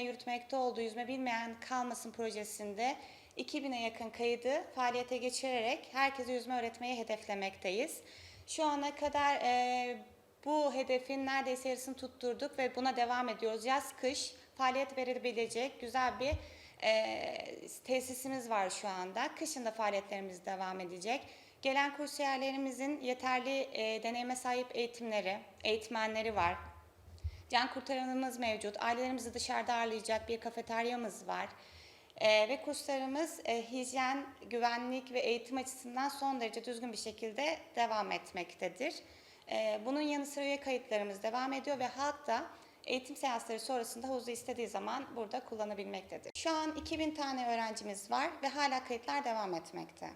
yürütmekte olduğu Yüzme Bilmeyen Kalmasın projesinde 2000'e yakın kaydı faaliyete geçirerek herkese yüzme öğretmeyi hedeflemekteyiz. Şu ana kadar e, bu hedefin neredeyse yarısını tutturduk ve buna devam ediyoruz. Yaz kış faaliyet verebilecek güzel bir e, tesisimiz var şu anda. Kışın da faaliyetlerimiz devam edecek. Gelen kursiyerlerimizin yeterli e, deneyime sahip eğitimleri, eğitmenleri var. Can kurtaranımız mevcut. Ailelerimizi dışarıda ağırlayacak bir kafeteryamız var. Ee, ve kurslarımız e, hijyen, güvenlik ve eğitim açısından son derece düzgün bir şekilde devam etmektedir. Ee, bunun yanı sıra üye kayıtlarımız devam ediyor ve halk da eğitim seansları sonrasında havuzu istediği zaman burada kullanabilmektedir. Şu an 2000 tane öğrencimiz var ve hala kayıtlar devam etmekte.